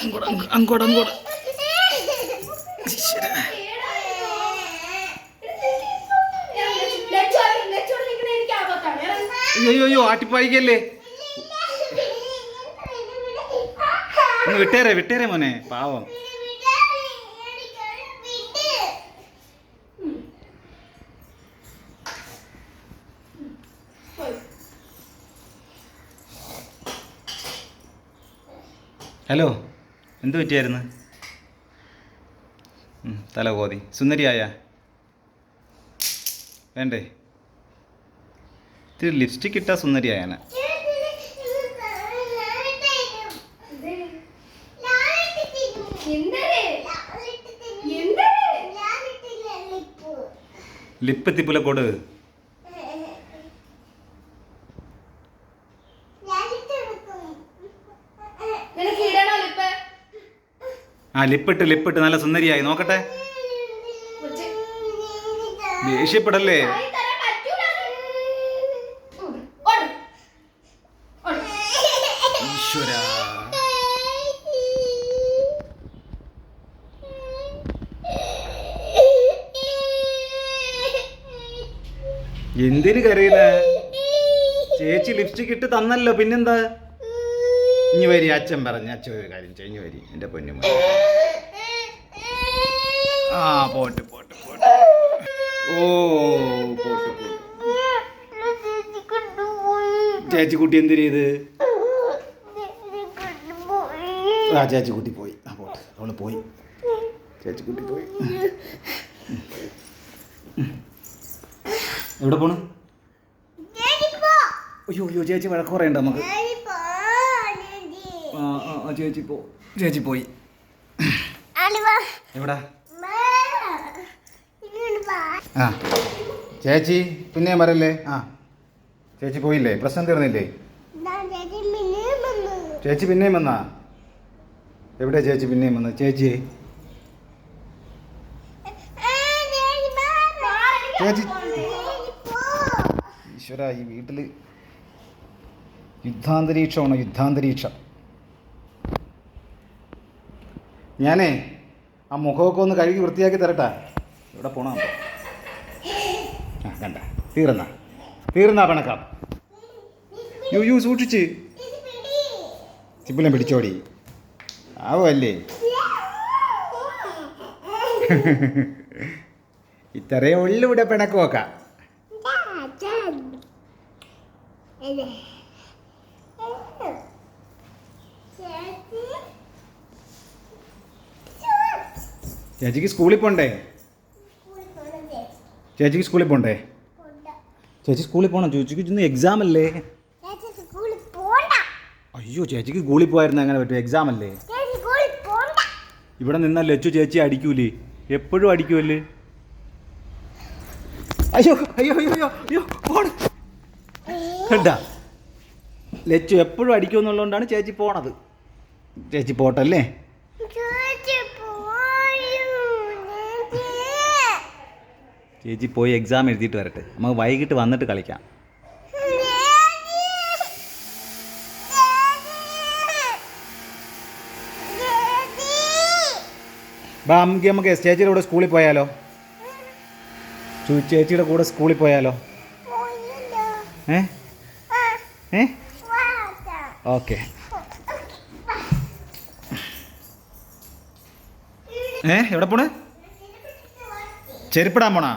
അങ്ങോട്ട് അങ്ങോട്ട് അങ്ങോട്ട്. അയ്യോ അയ്യോ, അയ്യോ ആട്ടിപ്പായിക്കല്ലേ? വിട്ടേരെ വിട്ടേരെ മോനെ പാവം. ഹലോ എന്ത് പറ്റിയായിരുന്നു? തലകോതി തല കോതി. സുന്ദരിയായ? വേണ്ടേ? ഇത്തിരി ലിപ്സ്റ്റിക് ഇട്ടാ സുന്ദരിയായന ലിപ്പ് എത്തിപ്പുല കൊട് ആ ലിപ്പിട്ട് ലിപ്പിട്ട് നല്ല സുന്ദരിയായി. നോക്കട്ടെ. ദേഷ്യപ്പെടല്ലേ? ഓട്. എന്തിന് കരയുന്നേ? ചേച്ചി ലിപ്സ്റ്റിക് ഇട്ട് തന്നല്ലോ പിന്നെന്താ? ഇനി വരി അച്ഛൻ പറഞ്ഞ അച്ഛൻ ഒരു കാര്യം ചെയ്ഞ്ഞു വരി എന്റെ പൊന്നു. ആ പോട്ട് പോട്ട് പോട്ട്. ഓ പോട്ട് പോട്ട്. ചേച്ചി കുട്ടി എന്തിനു ചെയ്ത്? ആ ചേച്ചി കുട്ടി പോയി. ആ പോട്ട്. അവൾ പോയി. ചേച്ചി കുട്ടി പോയി. എവിടെ പോണു? അയ്യോ അയ്യോ ചേച്ചി വഴക്ക് പറയണ്ട നമുക്ക്. ചേച്ചി പോ. ചേച്ചി പോയി. എവിടാ? ആ ചേച്ചി പിന്നെയും പറയല്ലേ? ആ ചേച്ചി പോയില്ലേ? പ്രശ്നം തീർന്നില്ലേ? ചേച്ചി പിന്നെയും വന്നാ. എവിടെ ചേച്ചി പിന്നെയും വന്ന? ചേച്ചി ചേച്ചി. ഈശ്വര ഈ വീട്ടിൽ യുദ്ധാന്തരീക്ഷമാണ് യുദ്ധാന്തരീക്ഷം. ഞാനേ ആ മുഖമൊക്കെ ഒന്ന് കഴുകി വൃത്തിയാക്കി തരട്ടാ. ഇവിടെ പോണോ? ആ കണ്ട. തീർന്നാ. തീർന്നാ പിണക്കാം. യു യു സൂക്ഷിച്ച്. ചിപ്പിലും പിടിച്ചോടി. ആവുമല്ലേ ഇത്രയേ ഉള്ളൂ ഇവിടെ പിണക്കുമൊക്കെ. ചേച്ചിക്ക് സ്കൂളിൽ പോണ്ടേ? ചേച്ചിക്ക് സ്കൂളിൽ പോണ്ടേ? ചേച്ചി സ്കൂളിൽ പോകണം ചേച്ചിക്ക് ഇന്ന് എക്സാം അല്ലേ? അയ്യോ ചേച്ചിക്ക് സ്കൂളിൽ പോയായിരുന്നു അങ്ങനെ പറ്റും എക്സാം അല്ലേ? ഇവിടെ നിന്നാൽ ലച്ചു ചേച്ചി അടിക്കൂലേ? എപ്പോഴും അടിക്കുമല്ലേ അയ്യോ അയ്യോ അയ്യോ അയ്യോ അയ്യോ പോണ. കണ്ടാ? ലച്ചു എപ്പോഴും അടിക്കുമെന്നുള്ളതുകൊണ്ടാണ് ചേച്ചി പോണത്. ചേച്ചി പോട്ടല്ലേ? ചേച്ചി പോയി എക്സാം എഴുതിയിട്ട് വരട്ടെ. നമുക്ക് വൈകിട്ട് വന്നിട്ട് കളിക്കാം. ബാ നമുക്ക് നമുക്ക് ചേച്ചിയുടെ കൂടെ സ്കൂളിൽ പോയാലോ? ചേച്ചിയുടെ കൂടെ സ്കൂളിൽ പോയാലോ? ഓക്കെ. ഏ എവിടെ പോണേ? ചെരുപ്പിടാൻ പോണാ?